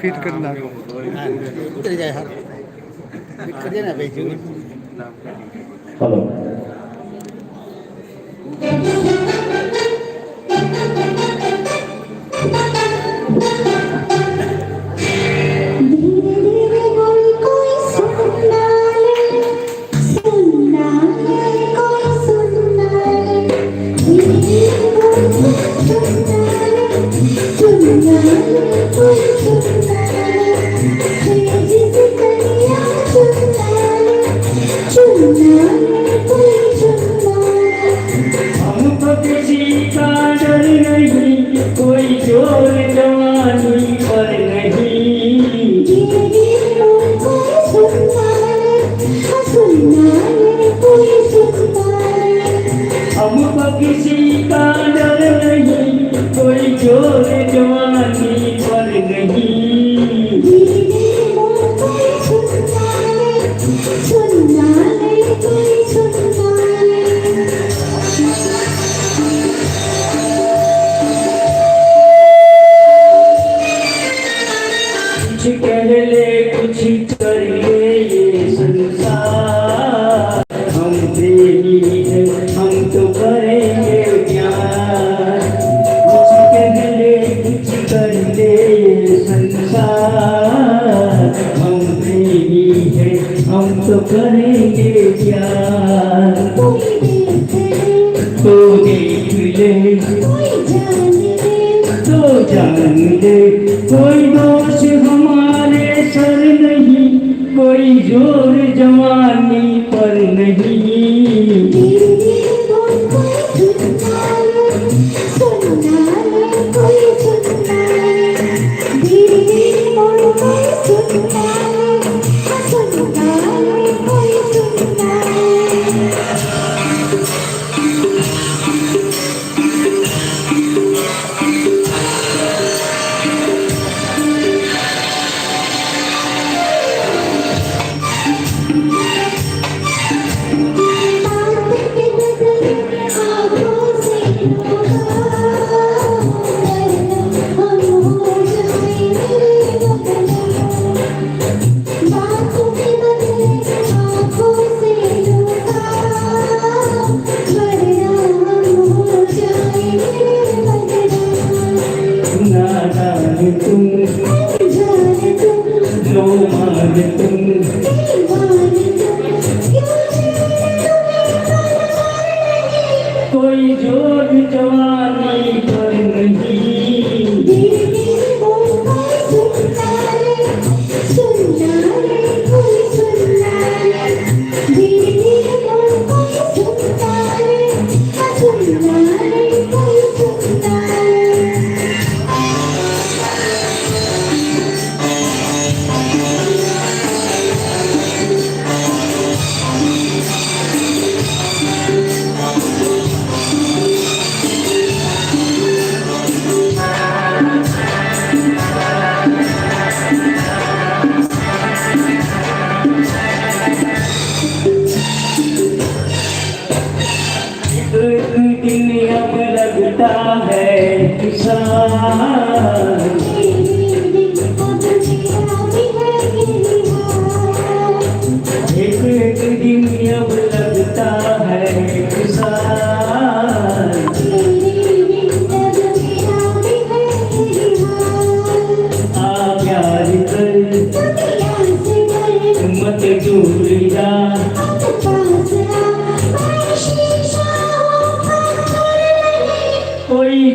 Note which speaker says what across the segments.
Speaker 1: Fit કરી નાખો
Speaker 2: જાય ફિટ કરી જાય ને ભાઈ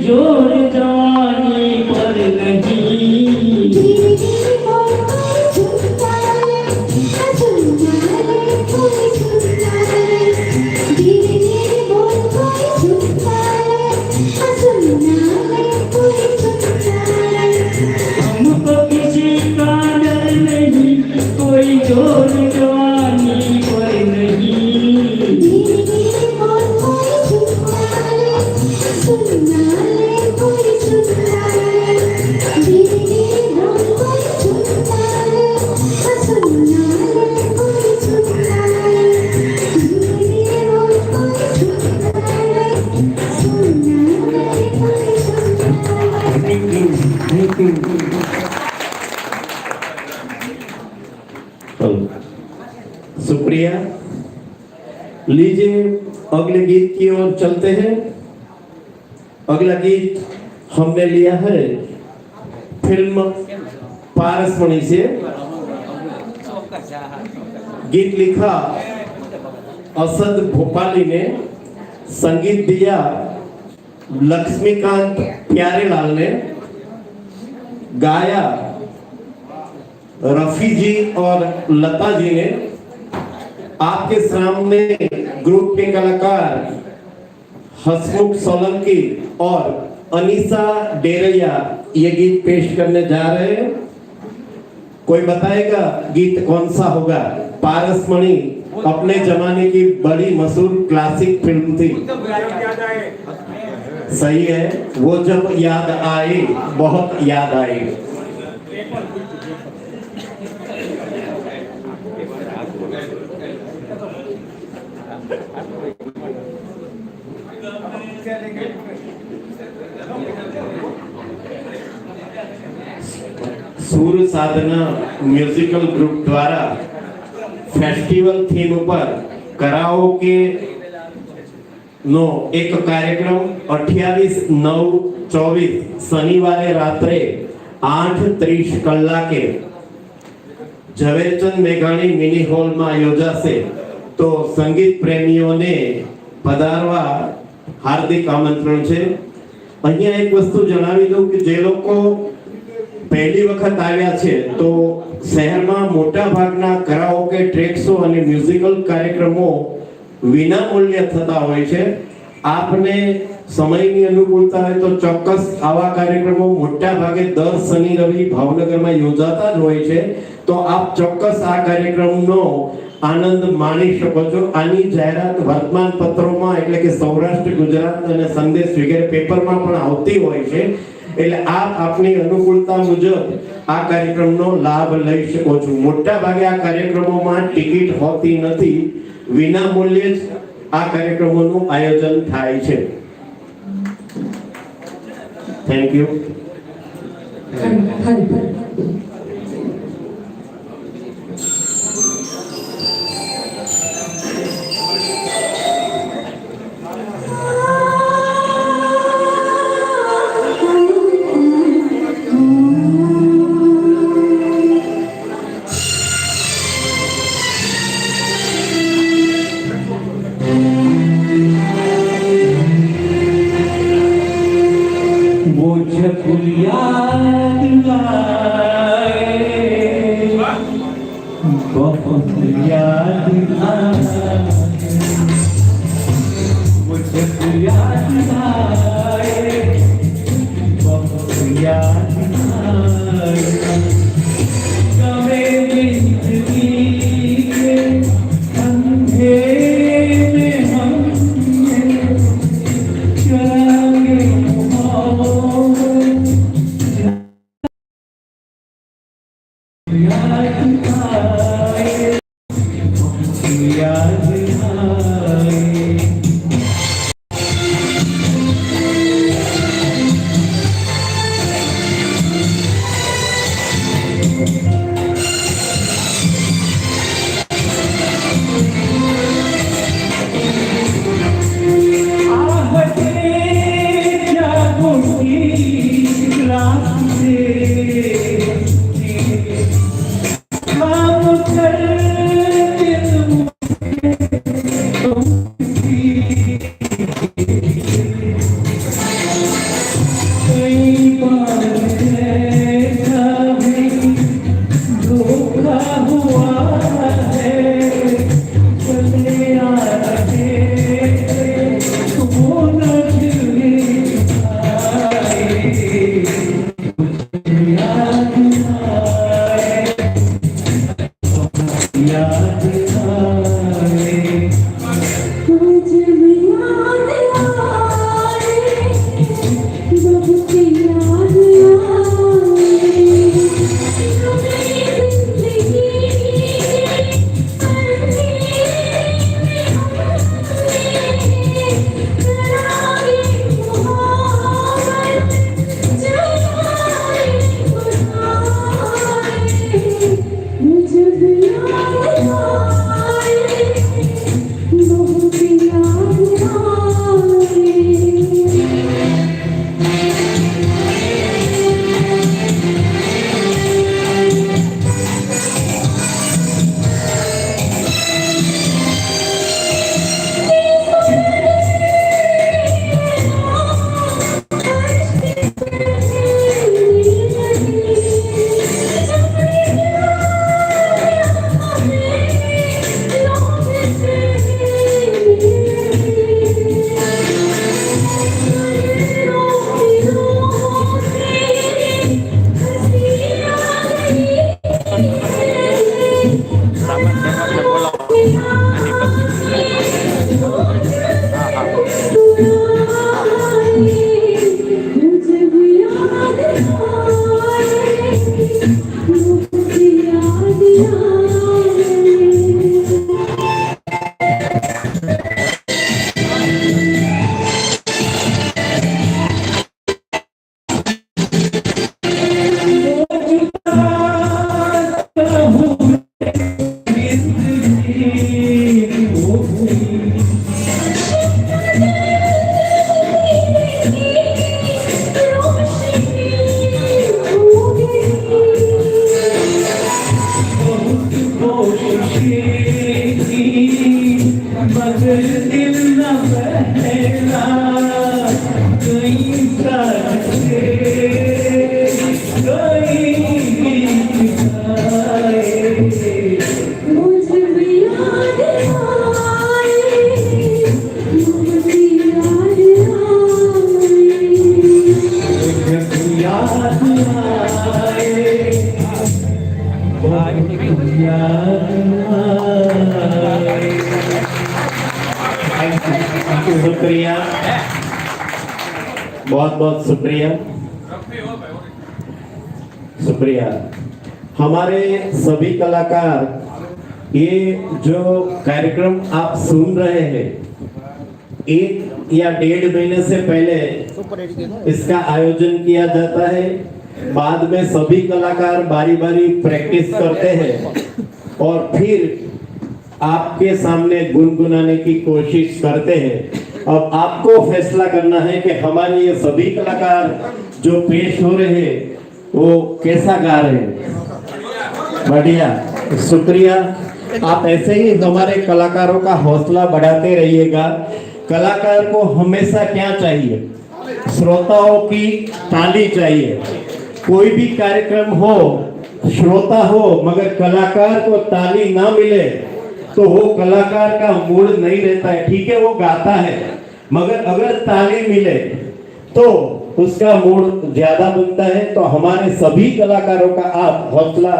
Speaker 3: জোর अगला गीत हमने लिया है फ़िल्म पारसमणि से। गीत लिखा असद भोपाली ने, संगीत दिया लक्ष्मीकांत प्यारेलाल ने, गाया रफी जी और लता जी ने। आपके सामने ग्रुप के कलाकार हसमुख सोलंकी और अनीसा डेरैया ये गीत पेश करने जा रहे हैं। कोई बताएगा गीत कौन सा होगा? पारसमणि अपने जमाने की बड़ी मशहूर क्लासिक फ़िल्म थी। सही है, वो जब याद आए, बहुत याद आए। સુર સાધના મ્યુઝિકલ ગ્રુપ દ્વારા ફેસ્ટિવલ થીમ ઉપર કરાઓકે નો એક કાર્યક્રમ અઠ્યાવીસ નવ ચોવીસ શનિવારે રાત્રે આઠ ત્રીસ કલાકે ઝવેરચંદ મેઘાણી મિની હોલમાં યોજાશે. તો સંગીત પ્રેમીઓને પધારવા હાર્દિક આમંત્રણ છે. અહીંયા એક વસ્તુ જણાવી દઉં કે જે લોકો પહેલી વખત આવ્યા છે, તો શહેરમાં મોટા ભાગના કરાઓકે ટ્રેક અને મ્યુઝિકલ કાર્યક્રમો વિના મૂલ્ય થતા હોય છે. આપને સમયની અનુકૂળતા હોય તો ચોક્કસ આવા કાર્યક્રમો મોટા ભાગે દર શનિ, રવિ ભાવનગરમાં યોજાતા જ હોય છે. તો આપ ચોક્કસ આ કાર્યક્રમનો આનંદ માણી શકો છો. આની જાહેરાત વર્તમાન પત્રોમાં એટલે કે સૌરાષ્ટ્ર, ગુજરાત અને સંદેશ વગેરે પેપરમાં પણ આવતી હોય છે. એટલે આપ આપની અનુકૂળતા મુજબ આ કાર્યક્રમનો લાભ લઈ શકો છો. મોટા ભાગે આ કાર્યક્રમોમાં ટિકિટ હોતી નથી. વિના મૂલ્યે જ આ કાર્યક્રમોનું આયોજન થાય છે. થેન્ક યુ
Speaker 4: बहुत
Speaker 3: शुक्रिया शुक्रिया हमारे सभी कलाकार, ये जो कार्यक्रम आप सुन रहे हैं, एक या डेढ़ महीने से पहले इसका आयोजन किया जाता है। बाद में सभी कलाकार बारी बारी प्रैक्टिस करते हैं और फिर आपके सामने गुनगुनाने की कोशिश करते हैं। अब आपको फैसला करना है कि हमारे ये सभी कलाकार जो पेश हो रहे हैं, वो कैसा गा रहे हैं? बढ़िया। शुक्रिया। आप ऐसे ही हमारे कलाकारों का हौसला बढ़ाते रहिएगा। कलाकार को हमेशा क्या चाहिए? श्रोताओं की ताली चाहिए। कोई भी कार्यक्रम हो, श्रोता हो, मगर कलाकार को ताली ना मिले तो वो कलाकार का मूड नहीं रहता है। ठीक है, वो गाता है। मगर अगर ताली मिले तो उसका मूड ज्यादा बनता है तो हमारे सभी कलाकारों का आप हौसला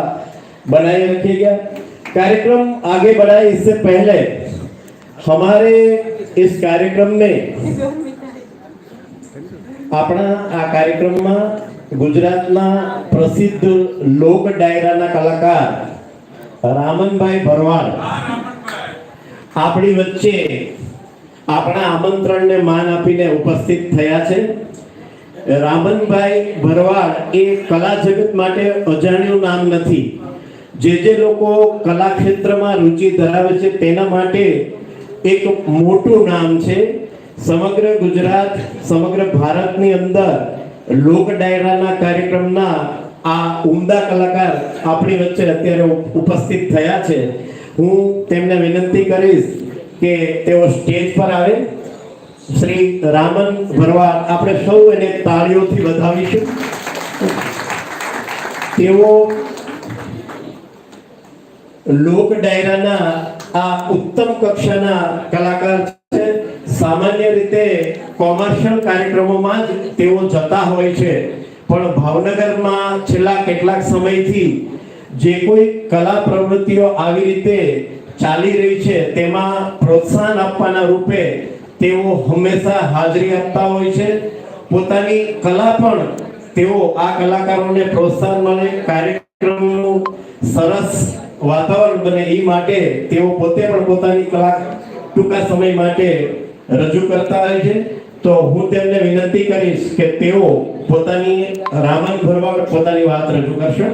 Speaker 3: बनाए रखिएगा कार्यक्रम आगे बढ़ाए इससे पहले हमारे इस कार्यक्रम में આપણા આ કાર્યક્રમમાં ગુજરાતના પ્રસિદ્ધ લોક ડાયરાના કલાકાર રામનભાઈ ભરવાડ આપણી વચ્ચે આપણા આમંત્રણને માન આપીને ઉપસ્થિત થયા છે. રામનભાઈ ભરવાડ એ કલા જગત માટે અજાણ્યું નામ નથી. જે જે લોકો કલા ક્ષેત્રમાં રુચિ ધરાવે છે તેના માટે એક મોટું નામ છે. સમગ્ર ગુજરાત, સમગ્ર ભારતની અંદર લોક ડાયરાના કાર્યક્રમના આ ઉમદા કલાકાર આપણી વચ્ચે અત્યારે ઉપસ્થિત થયા છે. હું તેમને વિનંતી કરીશ કે તેઓ સ્ટેજ પર આવે. શ્રી રામન ભરવાડ, આપણે સૌ એને તાળીઓથી વધાવીશું. તેઓ લોક ડાયરાના આ ઉત્તમ કક્ષાના કલાકાર છે. સામાન્ય રીતે કોમર્શિયલ કાર્યક્રમોમાં જ તેઓ જતા હોય છે. પણ ભાવનગરમાં છેલ્લા કેટલાક સમયથી જે કોઈ કલા પ્રવૃત્તિઓ આવી રીતે ચાલી રહી છે, તેમાં પ્રોત્સાહન આપવાના રૂપે તેઓ હંમેશા હાજરી આપતા હોય છે. પોતાની કલા પણ તેઓ આ કલાકારોને પ્રોત્સાહન મળે, કાર્યક્રમનું સરસ વાતાવરણ બને એ માટે તેઓ પોતે પણ પોતાની કલા ટૂંકા સમય માટે રજૂ કરતા હોય છે. તો હું તેમને વિનંતી કરીશ કે તેઓ પોતાની રામન ભરવા પોતાની વાત રજૂ કરશે.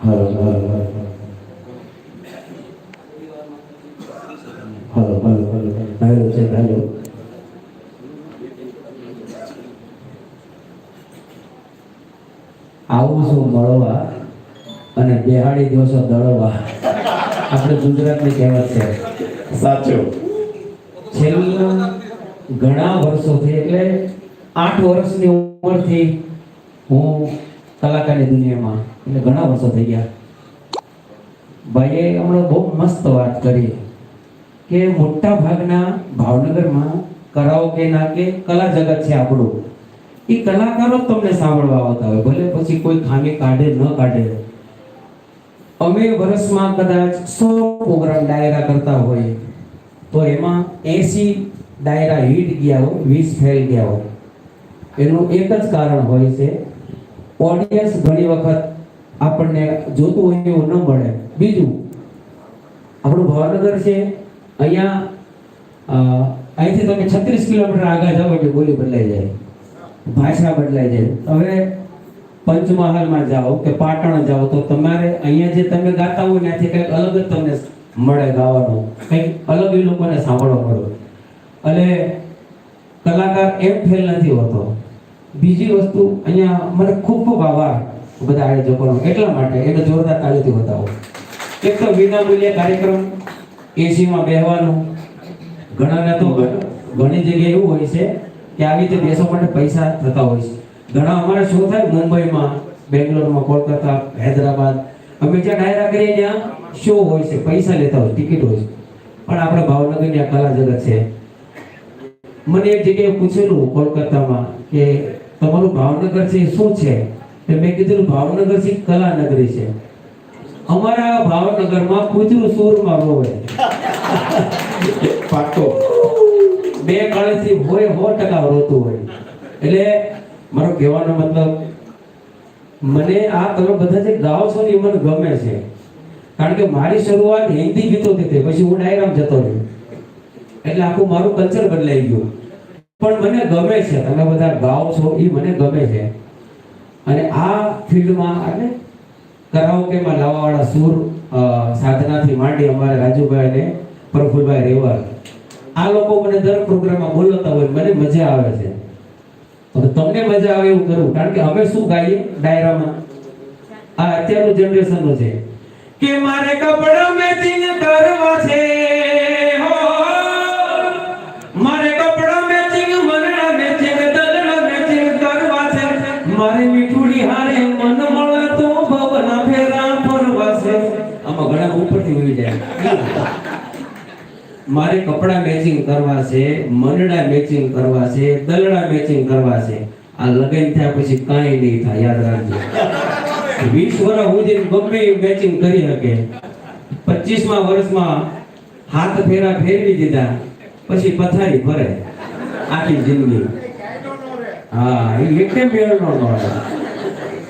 Speaker 4: Hello hello hello hello hello છે હેલો આવું છું મળવા અને બેહાડી દિવસો દળવા? આપણે ગુજરાતની કહેવત છે.
Speaker 3: સાચું.
Speaker 4: છેલ્લા ઘણા વર્ષોથી એટલે આઠ વર્ષની ઉંમરથી હું કલાકારની દુનિયામાં એટલે ઘણા વર્ષો થઈ ગયા. ભાઈએ હમણાં બહુ મસ્ત વાત કરી કે મોટા ભાગના ભાવનગરમાં કરાઓકે ના કે કલા જગત છે આપણું. એ કલાકારો તમને સાંભળવા આવતા હોય, ભલે પછી કોઈ ખામી કાઢે ન કાઢે. અમે વર્ષમાં કદાચ સો પ્રોગ્રામ ડાયરા કરતા હોય, તો એમાં એસી ડાયરા હિટ ગયા હોય, વીસ ફેલ ગયા હોય. એનું એક જ કારણ હોય છે ઓડિયન્સ ઘણી વખત આપણને જોતું હોય એવું ન મળે. બીજું, આપણું ભાવનગર છે, અહીંયા અહીંથી તમે છત્રીસ કિલોમીટર આગળ જાઓ એટલે બોલી બદલાઈ જાય. ભાષા બદલાઈ જાય. હવે પંચમહાલમાં જાઓ કે પાટણ જાઓ, તો તમારે અહીંયા જે તમે ગાતા હોય ત્યાંથી કંઈક અલગ જ તમને મળે ગાવાનું. કંઈક અલગ એ લોકોને સાંભળવા મળે. અને કલાકાર એમ ફેલ નથી હોતો. બીજી વસ્તુ, અહીંયા મને ખૂબ ખૂબ બધા આયોજકોનો એટલા માટે એને જોરદાર તાળીથી બતાવો એક તો વિનામૂલ્ય કાર્યક્રમ એસીમાં બેહવાનું. ઘણાને તો ઘણી જગ્યાએ એવું હોય છે કે આવી રીતે દેશો માટે પૈસા થતા હોય છે. ઘણા અમારે શું થાય, મુંબઈમાં, બેંગ્લોરમાં, કોલકાતા, હૈદરાબાદ, અમે જ્યાં ડાયરા કરીએ ત્યાં શો હોય છે, પૈસા લેતા હોય ટિકિટ હોય છે. પણ આપણે ભાવનગરની આ કલા જગત છે. મને એક જગ્યાએ પૂછેલું કોલકાતામાં કે તમારું ભાવનગર છે શું છે? તો મેં કીધું ભાવનગર છે કલા નગરી છે. અમારા ભાવનગરમાં કૂતરું સૂરમાં રોવે. પાટો બે કળથી હોય સો ટકા રોતું હોય. એટલે મારો કહેવાનો મતલબ મને આ તમે બધા જે ગાઓ છો ને એ મને ગમે છે. કારણ કે મારી શરૂઆત હિન્દી ગીતોથી થઈ પછી હું ડાયરામ જતો રહ્યો. એટલે આખું મારું કલ્ચર બદલાઈ ગયું. પણ મને ગમે છે તમે બધા ગાઓ છો એ મને ગમે છે. અને આ ફિલ્ડમાં એટલે કરાઓકેમાં લાવવાવાળા સુર સાધનાથી માંડી અમારા રાજુભાઈ અને પ્રફુલભાઈ રેવર આ લોકો મને દર પ્રોગ્રામમાં બોલાવતા હોય, મને મજા આવે છે. હવે તમને મજા આવે એવું કરું, કારણ કે અમે શું ગાઈએ ડાયરામાં? આ અત્યારનું જનરેશનનું છે. કે મારે કપડા મેચિંગ કરવા છે. મારે કપડા મેચિંગ કરવા છે મનડા મેચિંગ કરવા છે, દલડા મેચિંગ કરવા છે. આ લગન થયા પછી કાંઈ નહીં થાય, યાદ રાખજો. વીસ વર્ષ સુધી ગમે મેચિંગ કરી શકે. પચીસમાં વર્ષમાં હાથ ફેરા ફેરવી દીધા, પછી પથારી ફરે આખી જિંદગી. હા, એ એટલે મેળ નો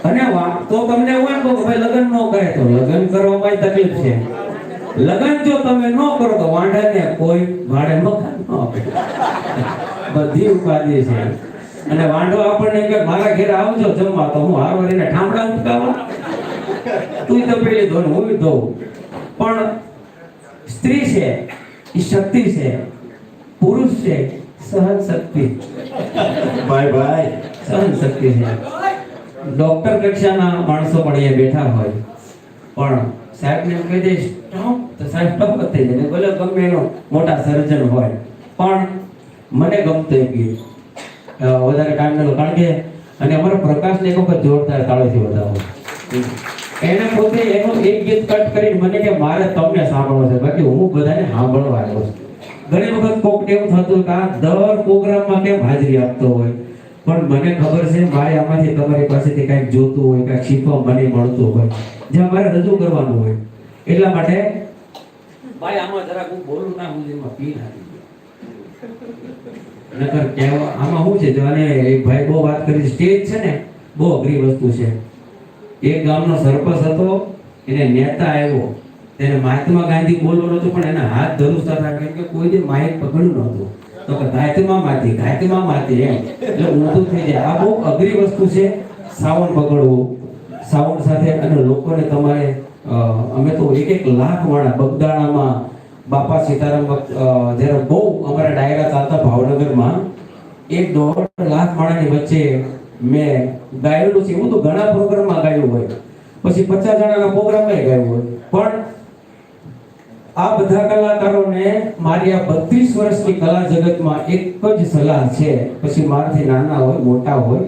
Speaker 4: અને તો તમને કહું કે ભાઈ, લગ્ન ન કરે તો લગ્ન કરવામાં તકલીફ છે. લગ્ન જો તમે ન કરો તો વાંઢાને કોઈ ભાડે મકાન ન આપે. બધી ઉપાધિ છે. અને વાંઢો આપણને કે મારા ઘરે આવજો જમવા. તો હું હાર વરીને ઠામડા ઉટકાવા તું તો પેલી ધોન હું ધોઉં પણ સ્ત્રી છે એ શક્તિ છે પુરુષ છે સહન શક્તિ.
Speaker 3: ભાઈ ભાઈ.
Speaker 4: સહન શક્તિ છે. ડોક્ટર કક્ષાના માણસો પણ અહીંયા બેઠા હોય. પણ સાહેબને એમ કહી દઈશ તો સાહેબ થઈ જાય. ભલે ગમે એનો મોટા સર્જન હોય, પણ મને ગમતો એક ગીત. વધારે ટાઈમ નતો કારણ કે અને અમારા પ્રકાશને એક વખત જોરદાર તાળોથી વધારો એને પોતે એનું એક ગીત કટ કરીને મને કે, મારે તમને સાંભળવો છે. બાકી હું બધાને સાંભળવા આવ્યો છું. ઘણી વખત કોક એવું થતું કે આ દર પ્રોગ્રામમાં કેમ હાજરી આપતો હોય. પણ મને ખબર છે, મારે આમાંથી તમારી પાસેથી કંઈક જોતું હોય, કંઈક શીખવા મને મળતું હોય જે મારે રજૂ કરવાનું હોય. એટલા માટે ભાઈ, આમાં જરાક હું બોલું ના હું જેમાં પી નાખી નકર આમાં શું છે જો ભાઈ બહુ વાત કરી સ્ટેજ છે ને, બહુ અઘરી વસ્તુ છે. એક ગામનો સરપંચ હતો, એને નેતા આવ્યો. તેને મહાત્મા ગાંધી બોલવો નતો પણ એના હાથ ધરુસતા હતા, કેમ કે કોઈ દી માઇક પકડ્યું નહોતું. તો કે ગાયત્રીમાં માથી ગાયત્રીમાં માથી એમ. એટલે ઊંધું થઈ જાય. આ બહુ અઘરી વસ્તુ છે, સાવન પકડવું. સાવન સાથે અને લોકોને તમારે અમે તો એક એક લાખ વાળા બગદાણામાં બાપા સીતારામ જ્યારે બહુ અમારા ડાયરા ચાલતા ભાવનગરમાં, એક દોઢ લાખ માણસની વચ્ચે મેં ગાયેલું છે. એવું તો ઘણા પ્રોગ્રામમાં ગાયું હોય. પછી પચાસ જણાના પ્રોગ્રામમાં ગાયું હોય. પણ આ બધા કલાકારોને મારી આ બત્રીસ વર્ષની કલા જગતમાં એક જ સલાહ છે. પછી મારાથી નાના હોય, મોટા હોય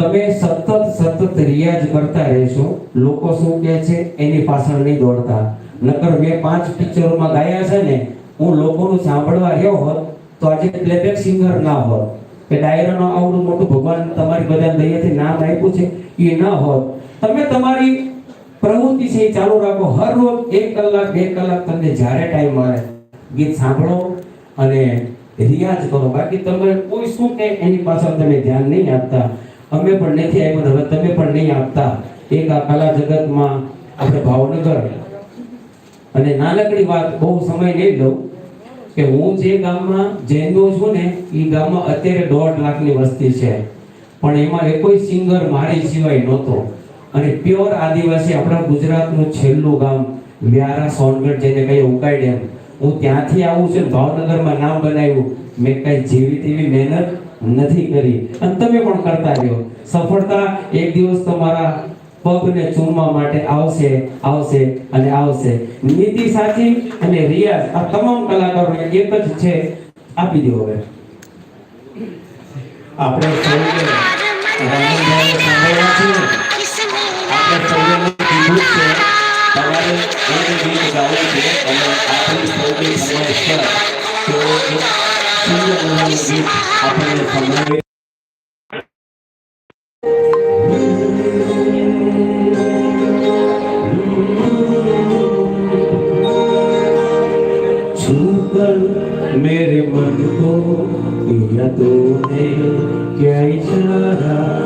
Speaker 4: તમે સતત સતત રિયાઝ કરતા રહેશો. લોકો શું કહે છે? એની પાછળ નહીં દોડતા. નકર મેં પાંચ પિક્ચરોમાં ગાયા છે ને, હું લોકોનું સાંભળવા રહ્યો હોત, તો આજે પ્લેબેક સિંગર ના હોત. કે ડાયરાનો આવડું મોટું ભગવાન તમારી બધા દયાથી નામ આપ્યું છે, એ ન હોત. તમે તમારી પ્રવૃત્તિ છે એ ચાલુ રાખો. હર રોજ એક કલાક, બે કલાક તમને જ્યારે ટાઈમ મળે, ગીત સાંભળો અને રિયાઝ કરો. બાકી તમે કોઈ શું કે એની પાછળ તમે ધ્યાન નહીં આપતા. અમે પણ નથી આપ્યું હવે તમે પણ નહીં આપતા. એક આ કલા જગતમાં આપણે ભાવનગર અને નાનકડી વાત બહુ સમય નહીં લઉં કે હું જે ગામમાં જૈનો છું ને એ ગામમાં અત્યારે દોઢ લાખની વસ્તી છે. પણ એમાં કોઈ સિંગર મારી સિવાય નહોતો. અને પ્યોર આદિવાસી આપણા ગુજરાતનું છેલ્લું ગામ, વ્યારા સોનગઢ જેને કહીએ ઉકાઈ ડેમ. હું ત્યાંથી આવું છું ભાવનગરમાં નામ બનાવ્યું. મેં કઈ જેવી તેવી મહેનત નથી કરી. અને તમે પણ કરતા રહ્યો. સફળતા એક દિવસ તમારા પગને ચૂમવા માટે આવશે આવશે અને આવશે. નીતિ સાચી અને રિયાઝ. આ તમામ કલાકારો એક જ છે, આપી દો હવે. આપણે તમારે એક ગીત ગાવું છે, અને આપણી સૌની ફરમાઈશ છે તો मेरे मन को किया तूने क्या इशारा